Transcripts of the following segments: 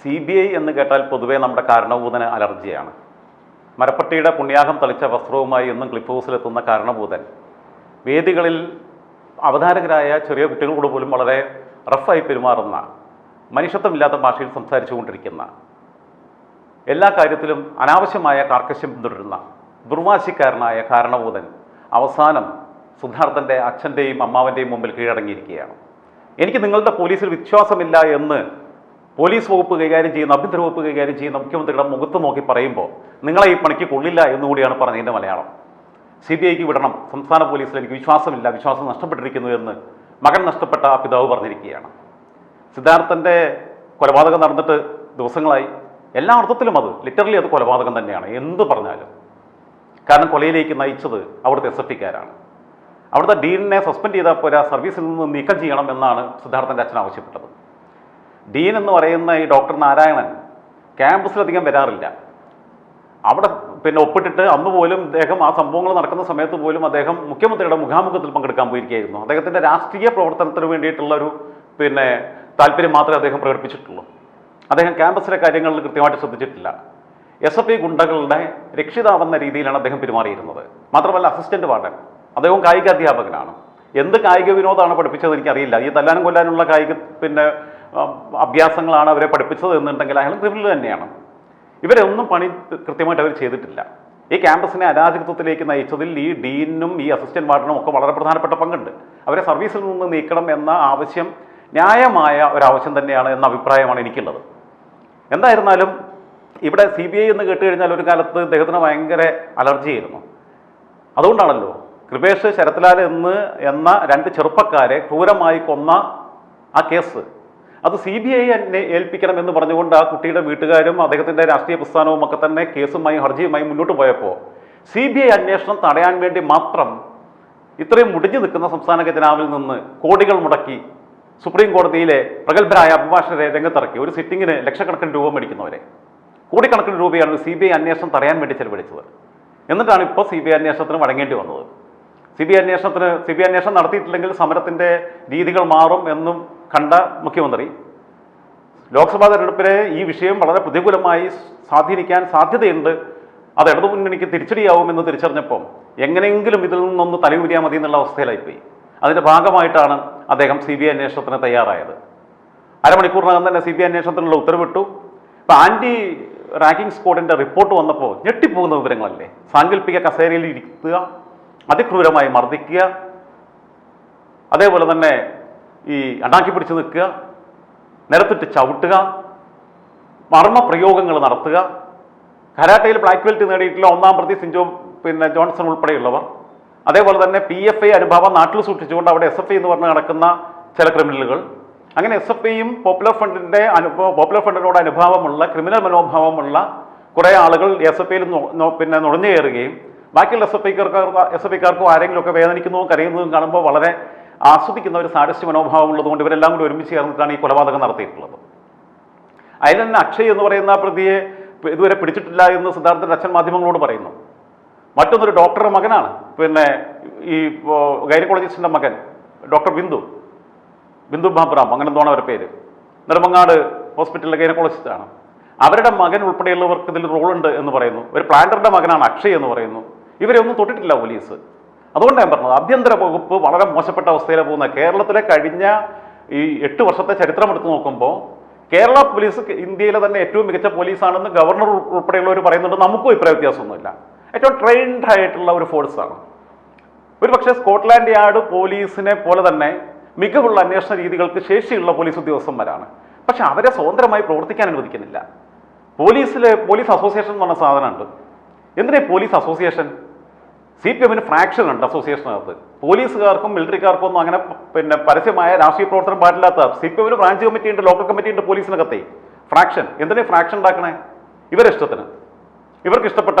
C B I എന്ന് കേട്ടാൽ പൊതുവേ നമ്മുടെ കാരണഭൂതന് അലർജിയാണ്. മരപ്പട്ടിയുടെ പുണ്യാഹം തളിച്ച വസ്ത്രവുമായി എന്നും ക്ലിപ്പ് ഹൗസിലെത്തുന്ന കാരണഭൂതൻ. വേദികളിൽ അവതാരകരായ ചെറിയ കുട്ടികളോട് പോലും വളരെ റഫായി പെരുമാറുന്ന മനുഷ്യത്വമില്ലാത്ത ഭാഷയിൽ സംസാരിച്ചു കൊണ്ടിരിക്കുന്ന എല്ലാ കാര്യത്തിലും അനാവശ്യമായ കാർക്കശ്യം പിന്തുടരുന്ന ദുർവാശിക്കാരനായ കാരണഭൂതൻ അവസാനം സിദ്ധാർത്ഥന്റെ അച്ഛന്റെയും അമ്മാവന്റെയും മുമ്പിൽ കീഴടങ്ങിയിരിക്കുകയാണ്. എനിക്ക് നിങ്ങളുടെ പോലീസിൽ വിശ്വാസമില്ല എന്ന് പോലീസ് വകുപ്പ് കൈകാര്യം ചെയ്യുന്ന ആഭ്യന്തര വകുപ്പ് കൈകാര്യം ചെയ്യുന്ന മുഖ്യമന്ത്രിയുടെ മുഖത്ത് നോക്കി പറയുമ്പോൾ നിങ്ങളെ ഈ പണിക്ക് കൊള്ളില്ല എന്നുകൂടിയാണ് പറഞ്ഞതിന്റെ മലയാളം. സി ബി ഐക്ക് വിടണം. സംസ്ഥാന പോലീസിൽ എനിക്ക് വിശ്വാസമില്ല. വിശ്വാസം നഷ്ടപ്പെട്ടിരിക്കുന്നു എന്ന് മകൻ നഷ്ടപ്പെട്ട ആ പിതാവ് പറഞ്ഞിരിക്കുകയാണ്. സിദ്ധാർത്ഥന്റെ കൊലപാതകം നടന്നിട്ട് ദിവസങ്ങളായി. എല്ലാ അർത്ഥത്തിലും അത് ലിറ്ററലി അത് കൊലപാതകം തന്നെയാണ്. എന്ത് പറഞ്ഞാലും. കാരണം കൊലയിലേക്ക് നയിച്ചത് അവിടുത്തെ എസ് എഫ് ഇക്കാരാണ് അവിടുത്തെ ഡീനിനെ സസ്പെൻഡ് ചെയ്താൽ പോരാ സർവീസിൽ നിന്ന് നീക്കം ചെയ്യണം എന്നാണ് സിദ്ധാർത്ഥന്റെ അച്ഛൻ ആവശ്യപ്പെട്ടത്. ഡീൻ എന്ന് പറയുന്ന ഈ ഡോക്ടർ നാരായണൻ ക്യാമ്പസിലധികം വരാറില്ല. അവിടെ പിന്നെ ഒപ്പിട്ടിട്ട് അന്ന് പോലും അദ്ദേഹം ആ സംഭവങ്ങൾ നടക്കുന്ന സമയത്ത് പോലും അദ്ദേഹം മുഖ്യമന്ത്രിയുടെ മുഖാമുഖത്തിൽ പങ്കെടുക്കാൻ പോയിരിക്കുകയായിരുന്നു. അദ്ദേഹത്തിന്റെ രാഷ്ട്രീയ പ്രവർത്തനത്തിന് വേണ്ടിയിട്ടുള്ള ഒരു പിന്നെ താല്പര്യം മാത്രമേ അദ്ദേഹം പ്രകടിപ്പിച്ചിട്ടുള്ളൂ. അദ്ദേഹം ക്യാമ്പസിലെ കാര്യങ്ങളിൽ കൃത്യമായിട്ട് ശ്രദ്ധിച്ചിട്ടില്ല. എസ് എഫ് ഐ ഗുണ്ടകളുടെ രക്ഷിതാവെന്ന രീതിയിലാണ് അദ്ദേഹം പെരുമാറിയിരുന്നത്. മാത്രമല്ല അസിസ്റ്റന്റ് വാർഡൻ. അദ്ദേഹം കായിക അധ്യാപകനാണ് എന്ത് കായിക വിനോദമാണ് പഠിപ്പിച്ചത് എനിക്കറിയില്ല. ഈ തല്ലാനും കൊല്ലാനുള്ള കായിക പിന്നെ അഭ്യാസങ്ങളാണ് അവരെ പഠിപ്പിച്ചത് എന്നുണ്ടെങ്കിൽ അയാൾ ക്രിമിനൽ തന്നെയാണ്. ഇവരെ ഒന്നും പണി കൃത്യമായിട്ട് അവർ ചെയ്തിട്ടില്ല. ഈ ക്യാമ്പസിനെ അരാജകത്വത്തിലേക്ക് നയിച്ചതിൽ ഈ ഡീനും ഈ അസിസ്റ്റന്റ് വാർഡനും ഒക്കെ വളരെ പ്രധാനപ്പെട്ട പങ്കുണ്ട്. അവരെ സർവീസിൽ നിന്ന് നീക്കണം എന്ന ആവശ്യം ന്യായമായ ഒരാവശ്യം തന്നെയാണ് എന്ന അഭിപ്രായമാണ് എനിക്കുള്ളത്. എന്തായിരുന്നാലും ഇവിടെ സി ബി ഐ എന്ന് കേട്ട് കഴിഞ്ഞാൽ ഒരു കാലത്ത് ഇദ്ദേഹത്തിന് ഭയങ്കര അലർജിയായിരുന്നു. അതുകൊണ്ടാണല്ലോ കൃപേഷ് ശരത്ലാൽ എന്ന് എന്ന രണ്ട് ചെറുപ്പക്കാരെ ക്രൂരമായി കൊന്ന ആ കേസ്. അത് സി ബി ഐ ഏൽപ്പിക്കണം എന്ന് പറഞ്ഞുകൊണ്ട് ആ കുട്ടിയുടെ വീട്ടുകാരും അദ്ദേഹത്തിന്റെ രാഷ്ട്രീയ പ്രസ്ഥാനവും ഒക്കെ തന്നെ കേസുമായി ഹർജിയുമായി മുന്നോട്ട് പോയപ്പോൾ സി ബി ഐ അന്വേഷണം തടയാൻ വേണ്ടി മാത്രം ഇത്രയും മുടിഞ്ഞു നിൽക്കുന്ന സംസ്ഥാന ഖജനാവിൽ നിന്ന് കോടികൾ മുടക്കി സുപ്രീം കോടതിയിലെ പ്രഗത്ഭരായ അഭിഭാഷകരെ രംഗത്തിറക്കി. ഒരു സിറ്റിങ്ങിന് ലക്ഷക്കണക്കിന് രൂപ മേടിക്കുന്നവരെ. കോടിക്കണക്കിന് രൂപയാണ് സി ബി ഐ അന്വേഷണം തടയാൻ വേണ്ടി ചെലവഴിച്ചത്. എന്നിട്ടാണ് ഇപ്പോൾ സി ബി ഐ അന്വേഷണത്തിന് വഴങ്ങേണ്ടി വന്നത്. സി ബി ഐ അന്വേഷണത്തിന് സി ബി ഐ അന്വേഷണം നടത്തിയിട്ടില്ലെങ്കിൽ സമരത്തിന്റെ രീതികൾ മാറും എന്നും കണ്ട മുഖ്യമന്ത്രി ലോക്സഭാ തെരഞ്ഞെടുപ്പിനെ ഈ വിഷയം വളരെ പ്രതികൂലമായി സ്വാധീനിക്കാൻ സാധ്യതയുണ്ട്. അത് ഇടതു മുന്നണിക്ക് തിരിച്ചടിയാവുമെന്ന് തിരിച്ചറിഞ്ഞപ്പം എങ്ങനെയെങ്കിലും ഇതിൽ നിന്നൊന്ന് തലയൂരിയാൽ മതി എന്നുള്ള അവസ്ഥയിലായിപ്പോയി. അതിന്റെ ഭാഗമായിട്ടാണ് അദ്ദേഹം സി ബി ഐ അന്വേഷണത്തിന് തയ്യാറായത്. അരമണിക്കൂറിനകം തന്നെ സി ബി ഐ അന്വേഷണത്തിനുള്ള ഉത്തരവിട്ടു. ഇപ്പം ആന്റി റാങ്കിംഗ് സ്ക്വാഡിന്റെ റിപ്പോർട്ട് വന്നപ്പോൾ ഞെട്ടിപ്പോകുന്ന വിവരങ്ങളല്ലേ? സാങ്കല്പിക കസേരയിൽ ഇരുത്തുക അതിക്രൂരമായി മർദ്ദിക്കുക. അതേപോലെ തന്നെ ഈ അണ്ടാക്കി പിടിച്ച് നിൽക്കുക നിരത്തിട്ട് ചവിട്ടുക മർമ്മ പ്രയോഗങ്ങൾ നടത്തുക. കരാട്ടയിൽ ബ്ലാക്ക് ബെൽറ്റ് നേടിയിട്ടുള്ള ഒന്നാം പ്രതി സിൻജോ പിന്നെ ജോൺസൺ ഉൾപ്പെടെയുള്ളവർ. അതേപോലെ തന്നെ പി എഫ് ഐ അനുഭാവം നാട്ടിൽ സൂക്ഷിച്ചുകൊണ്ട് അവിടെ എസ് എഫ് ഐ എന്ന് പറഞ്ഞ് നടക്കുന്ന ചില ക്രിമിനലുകൾ അങ്ങനെ എസ് എഫ് ഐയും പോപ്പുലർ ഫണ്ടിന്റെ അനുഭവം പോപ്പുലർ ഫണ്ടിനോട് അനുഭാവമുള്ള ക്രിമിനൽ മനോഭാവമുള്ള കുറേ ആളുകൾ എസ് എഫ് ഐയിൽ പിന്നെ നുഴഞ്ഞു കയറുകയും ബാക്കിയുള്ള എസ് എഫ് ഐക്കാർക്ക് എസ് എഫ് ഐക്കാർക്കോ ആരെങ്കിലുമൊക്കെ വേദനിക്കുന്നതും കരയുന്നതും കാണുമ്പോൾ വളരെ ആസ്വദിക്കുന്ന ഒരു സാഡിസ്റ്റ് മനോഭാവം ഉള്ളതുകൊണ്ട് ഇവരെല്ലാം കൂടി ഒരുമിച്ച് ചേർന്നിട്ടാണ് ഈ കൊലപാതകം നടത്തിയിട്ടുള്ളത്. അതിൽ തന്നെ അക്ഷയ് എന്ന് പറയുന്ന പ്രതിയെ ഇതുവരെ പിടിച്ചിട്ടില്ല എന്ന് സിദ്ധാർത്ഥന്റെ അച്ഛൻ മാധ്യമങ്ങളോട് പറയുന്നു. മറ്റൊന്നൊരു ഡോക്ടറുടെ മകനാണ്. പിന്നെ ഈ ഗൈനക്കോളജിസ്റ്റിന്റെ മകൻ ഡോക്ടർ ബിന്ദു ബിന്ദു ബാബ്രാം അങ്ങനെ എന്തോണം അവരുടെ പേര്. നെടുമങ്ങാട് ഹോസ്പിറ്റലിലെ ഗൈനക്കോളജിസ്റ്റാണ്. അവരുടെ മകൻ ഉൾപ്പെടെയുള്ളവർക്ക് ഇതിൽ റോളുണ്ട് എന്ന് പറയുന്നു. ഒരു പ്ലാന്ററുടെ മകനാണ് അക്ഷയ് എന്ന് പറയുന്നു. ഇവരെ ഒന്നും തൊട്ടിട്ടില്ല പോലീസ്. അതുകൊണ്ട് ഞാൻ പറഞ്ഞത്. ആഭ്യന്തര വകുപ്പ് വളരെ മോശപ്പെട്ട അവസ്ഥയിലാണ് പോകുന്ന കേരളത്തിലെ കഴിഞ്ഞ ഈ എട്ട് വർഷത്തെ ചരിത്രം എടുത്തു നോക്കുമ്പോൾ കേരള പോലീസ് ഇന്ത്യയിലെ തന്നെ ഏറ്റവും മികച്ച പോലീസാണെന്ന് ഗവർണർ ഉൾപ്പെടെയുള്ളവർ പറയുന്നുണ്ട്. നമുക്കും ഇപ്രായ വ്യത്യാസമൊന്നുമില്ല. ഏറ്റവും ട്രെയിൻഡ് ആയിട്ടുള്ള ഒരു ഫോഴ്സാണ് ഒരു പക്ഷേ സ്കോട്ട്ലാൻഡ് യാർഡ് പോലീസിനെ പോലെ തന്നെ മികവുള്ള അന്വേഷണ രീതികൾക്ക് ശേഷിയുള്ള പോലീസ് ഉദ്യോഗസ്ഥന്മാരാണ്. പക്ഷെ അവരെ സ്വതന്ത്രമായി പ്രവർത്തിക്കാൻ അനുവദിക്കുന്നില്ല. പോലീസിലെ പോലീസ് അസോസിയേഷൻ എന്ന് പറഞ്ഞ സാധനമുണ്ട്. എന്തിനാ പോലീസ് അസോസിയേഷൻ? സി പി എമ്മിന് ഫ്രാക്ഷൻ ഉണ്ട് അസോസിയേഷനകത്ത് പോലീസുകാർക്കും മിലിറ്ററിക്കാർക്കും ഒന്നും അങ്ങനെ പിന്നെ പരസ്യമായ രാഷ്ട്രീയ പ്രവർത്തനം പാടില്ലാത്ത സി പി എമ്മിന് ബ്രാഞ്ച് കമ്മിറ്റി ഉണ്ട് ലോക്കൽ കമ്മിറ്റി ഉണ്ട് പോലീസിനകത്തെ. ഫ്രാക്ഷൻ എന്തിനാ ഫ്രാക്ഷൻ ഉണ്ടാക്കണേ? ഇവരെ ഇഷ്ടത്തിന്. ഇവർക്ക് ഇഷ്ടപ്പെട്ട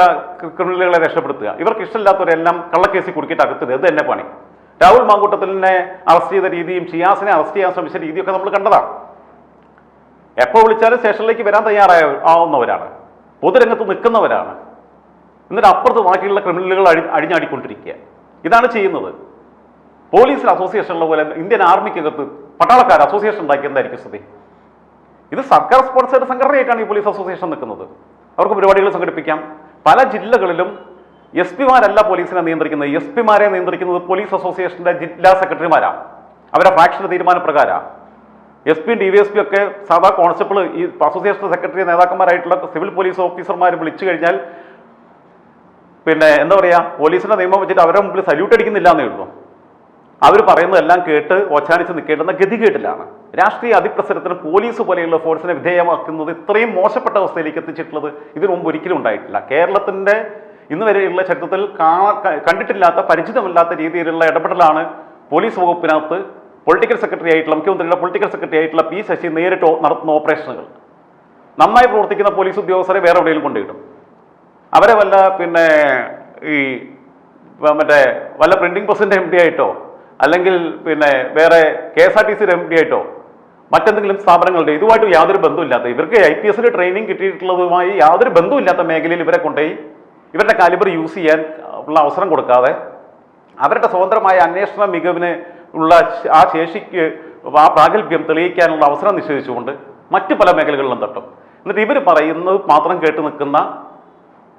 ക്രിമിനലുകളെ രക്ഷപ്പെടുത്തുക. ഇവർക്ക് ഇഷ്ടമില്ലാത്തവരെല്ലാം കള്ളക്കേസിൽ കുടുക്കിയിട്ട് അകത്തുക. ഇത് തന്നെ പണി. രാഹുൽ മാങ്കൂട്ടത്തിലിനെ അറസ്റ്റ് ചെയ്ത രീതിയും ഷിയാസിനെ അറസ്റ്റ് ചെയ്യാൻ ശ്രമിച്ച രീതിയൊക്കെ നമ്മൾ കണ്ടതാണ്. എപ്പോൾ വിളിച്ചാലും സ്റ്റേഷനിലേക്ക് വരാൻ തയ്യാറായ ആവുന്നവരാണ് പൊതുരംഗത്ത് നിൽക്കുന്നവരാണ്. എന്നിട്ട് അപ്പുറത്ത് ബാക്കിയുള്ള ക്രിമിനലുകൾ അഴി അഴിഞ്ഞാടിക്കൊണ്ടിരിക്കുക ഇതാണ് ചെയ്യുന്നത്. പോലീസിൽ അസോസിയേഷനുള്ള പോലെ ഇന്ത്യൻ ആർമിക്കകത്ത് പട്ടാളക്കാർ അസോസിയേഷൻ ഉണ്ടാക്കിയതായിരിക്കും സ്ഥിതി? ഇത് സർക്കാർ സ്പോൺസേഡ് സംഘടനയായിട്ടാണ് ഈ പോലീസ് അസോസിയേഷൻ നിൽക്കുന്നത്. അവർക്ക് പരിപാടികൾ സംഘടിപ്പിക്കാം. പല ജില്ലകളിലും എസ് പിമാരല്ല പോലീസിനെ നിയന്ത്രിക്കുന്നത്. എസ് പിമാരെ നിയന്ത്രിക്കുന്നത് പോലീസ് അസോസിയേഷന്റെ ജില്ലാ സെക്രട്ടറിമാരാണ് അവരുടെ തീരുമാന തീരുമാനപ്രകാരം. എസ് പിയും ഡി വി എസ് പി ഒക്കെ സാധാ കോൺസ്റ്റബിൾ ഈ അസോസിയേഷൻ സെക്രട്ടറി നേതാക്കന്മാരായിട്ടുള്ള സിവിൽ പോലീസ് ഓഫീസർമാർ വിളിച്ചു കഴിഞ്ഞാൽ പിന്നെ എന്താ പറയുക പോലീസിന്റെ നിയമം വെച്ചിട്ട് അവരുടെ മുമ്പിൽ സല്യൂട്ട് അടിക്കുന്നില്ല എന്നേ ഉള്ളൂ. അവർ പറയുന്നതെല്ലാം കേട്ട് ഓച്ചാനിച്ച് നിൽക്കേണ്ടുന്ന ഗതികേട്ടിലാണ് രാഷ്ട്രീയ അതിപ്രസരത്തിന് പോലീസ് പോലെയുള്ള ഫോഴ്സിനെ വിധേയമാക്കുന്നത് ഇത്രയും മോശപ്പെട്ട അവസ്ഥയിലേക്ക് എത്തിച്ചിട്ടുള്ളത് ഇതിനു മുമ്പ് ഒരിക്കലും ഉണ്ടായിട്ടില്ല. കേരളത്തിന്റെ ഇന്ന് വരെയുള്ള ചരിത്രത്തിൽ കാണാ കണ്ടിട്ടില്ലാത്ത പരിചിതമല്ലാത്ത രീതിയിലുള്ള ഇടപെടലാണ് പോലീസ് വകുപ്പിനകത്ത് പൊളിറ്റിക്കൽ സെക്രട്ടറി ആയിട്ടുള്ള മുഖ്യമന്ത്രിയുടെ പൊളിറ്റിക്കൽ സെക്രട്ടറി ആയിട്ടുള്ള പി ശശി നേരിട്ട് നടത്തുന്ന ഓപ്പറേഷനുകൾ നന്നായി പ്രവർത്തിക്കുന്ന പോലീസ് ഉദ്യോഗസ്ഥരെ വേറെ എവിടെയെങ്കിലും കൊണ്ടുപോയിടും അവരെ വല്ല പിന്നെ ഈ മറ്റേ വല്ല പ്രിന്റിംഗ് പ്രസിന്റെ എം ഡി ആയിട്ടോ അല്ലെങ്കിൽ പിന്നെ വേറെ കെ എസ് ആർ ടി സിയുടെ എം ഡി ആയിട്ടോ മറ്റെന്തെങ്കിലും സ്ഥാപനങ്ങളുടെ ഇതുമായിട്ട് യാതൊരു ബന്ധമില്ലാത്ത ഇവർക്ക് ഐ പി എസിന്റെ ട്രെയിനിങ് കിട്ടിയിട്ടുള്ളതുമായി യാതൊരു ബന്ധമില്ലാത്ത മേഖലയിൽ ഇവരെ കൊണ്ടുപോയി ഇവരുടെ കാലിബർ യൂസ് ചെയ്യാൻ ഉള്ള അവസരം കൊടുക്കാതെ അവരുടെ സ്വതന്ത്രമായ അന്വേഷണ മികവിന് ഉള്ള ആ ശേഷിക്ക് ആ പ്രാഗൽഭ്യം തെളിയിക്കാനുള്ള അവസരം നിഷേധിച്ചുകൊണ്ട് മറ്റു പല മേഖലകളിലും തട്ടും. എന്നിട്ട് ഇവർ പറയുന്നത് മാത്രം കേട്ട് നിൽക്കുന്ന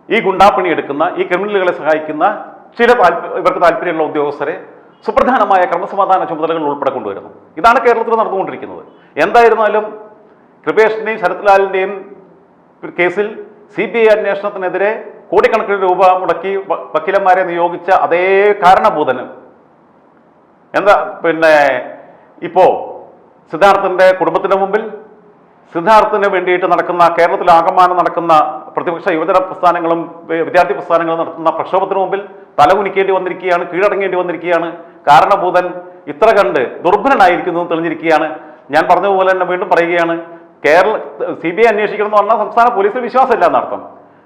ഈ ഗുണ്ടാപ്പണി എടുക്കുന്ന ഈ ക്രിമിനലുകളെ സഹായിക്കുന്ന ചില ഇവർക്ക് താല്പര്യമുള്ള ഉദ്യോഗസ്ഥരെ സുപ്രധാനമായ ക്രമസമാധാന ചുമതലകൾ ഉൾപ്പെടെ കൊണ്ടുവരുന്നു. ഇതാണ് കേരളത്തിൽ നടന്നുകൊണ്ടിരിക്കുന്നത്. എന്തായിരുന്നാലും കൃപേഷിന്റെയും ശരത്ലാലിന്റെയും കേസിൽ സി ബി ഐ അന്വേഷണത്തിനെതിരെ കോടിക്കണക്കിന് രൂപ മുടക്കി വക്കീലന്മാരെ നിയോഗിച്ച അതേ കാരണഭൂതന് എന്താ പിന്നെ ഇപ്പോൾ സിദ്ധാർത്ഥന്റെ കുടുംബത്തിന്റെ മുമ്പിൽ സിദ്ധാർത്ഥിന് വേണ്ടിയിട്ട് നടക്കുന്ന കേരളത്തിൽ ആകമാനം നടക്കുന്ന പ്രതിപക്ഷ യുവജന പ്രസ്ഥാനങ്ങളും വിദ്യാർത്ഥി പ്രസ്ഥാനങ്ങളും നടത്തുന്ന പ്രക്ഷോഭത്തിന് മുമ്പിൽ തലകുനിക്കേണ്ടി വന്നിരിക്കുകയാണ് കീഴടങ്ങേണ്ടി വന്നിരിക്കുകയാണ്. കാരണഭൂതൻ ഇത്ര കണ്ട് ദുർബലനായിരിക്കുന്നു എന്ന് തെളിഞ്ഞിരിക്കുകയാണ്. ഞാൻ പറഞ്ഞതുപോലെ തന്നെ വീണ്ടും പറയുകയാണ് കേരള സി ബി ഐ അന്വേഷിക്കണം എന്ന് പറഞ്ഞാൽ സംസ്ഥാന പോലീസിൽ വിശ്വാസമില്ല എന്നർത്ഥം.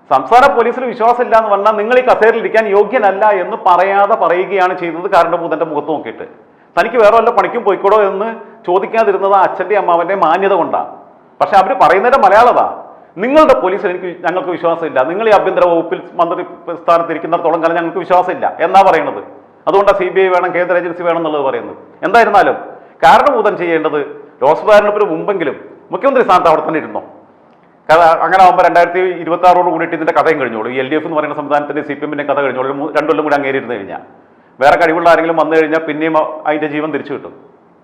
സംസ്ഥാന പോലീസിൽ വിശ്വാസമില്ല എന്ന് പറഞ്ഞാൽ നിങ്ങൾ ഈ കസേരയിലിരിക്കാൻ യോഗ്യനല്ല എന്ന് പറയാതെ പറയുകയാണ് ചെയ്തത് കാരണഭൂതന്റെ മുഖത്ത് നോക്കിയിട്ട്. തനിക്ക് വേറെ വല്ല പണിക്കും പോയിക്കൂടോ എന്ന് ചോദിക്കാതിരുന്നത് അച്ഛന്റെ അമ്മാവന്റെ മാന്യത കൊണ്ടാണ് പക്ഷെ അവർ പറയുന്നതിന്റെ മലയാളതാ. നിങ്ങളുടെ പോലീസിൽ എനിക്ക് ഞങ്ങൾക്ക് വിശ്വാസമില്ല. നിങ്ങൾ ഈ ആഭ്യന്തര വകുപ്പിൽ മന്ത്രി സ്ഥാനത്ത് ഇരിക്കുന്നിടത്തോളം കാലം ഞങ്ങൾക്ക് വിശ്വാസമില്ല. എന്നാ പറയുന്നത് അതുകൊണ്ടാണ് സി ബി ഐ വേണം കേന്ദ്ര ഏജൻസി വേണം എന്നുള്ളത് പറയുന്നത്. എന്തായിരുന്നാലും കാരണഭൂതം ചെയ്യേണ്ടത് ലോക്സഭാ മുമ്പെങ്കിലും മുഖ്യമന്ത്രി സ്ഥാനത്ത് അവിടെ തന്നെ ഇരുന്നോ? കഥ അങ്ങനെ ആകുമ്പോൾ രണ്ടായിരത്തി ഇരുപത്തി ആറോട് കൂടിയിട്ട് ഇതിന്റെ കഥയും കഴിഞ്ഞോളൂ. എൽ ഡി എഫ് എന്ന് പറയുന്ന സംവിധാനത്തിന്റെ സി പി എമ്മിന്റെ കഥ കഴിഞ്ഞോളൂ. രണ്ടുകൊല്ലം രണ്ടു കൊല്ലം കൂടി അങ്ങേരിരുന്ന് കഴിഞ്ഞാൽ വേറെ കഴിവുള്ള ആരെങ്കിലും വന്നു കഴിഞ്ഞാൽ പിന്നെയും അതിന്റെ ജീവൻ തിരിച്ചു കിട്ടും.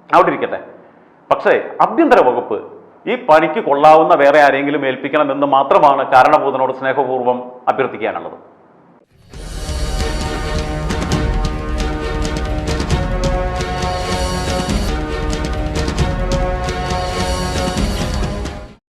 അവിടെ ഇരിക്കട്ടെ. പക്ഷേ ആഭ്യന്തര വകുപ്പ് ഈ പണിക്ക് കൊള്ളാവുന്ന വേറെ ആരെങ്കിലും ഏൽപ്പിക്കണം എന്ന് മാത്രമാണ് കാരണഭൂതനോട് സ്നേഹപൂർവം അഭ്യർത്ഥിക്കാനുള്ളത്.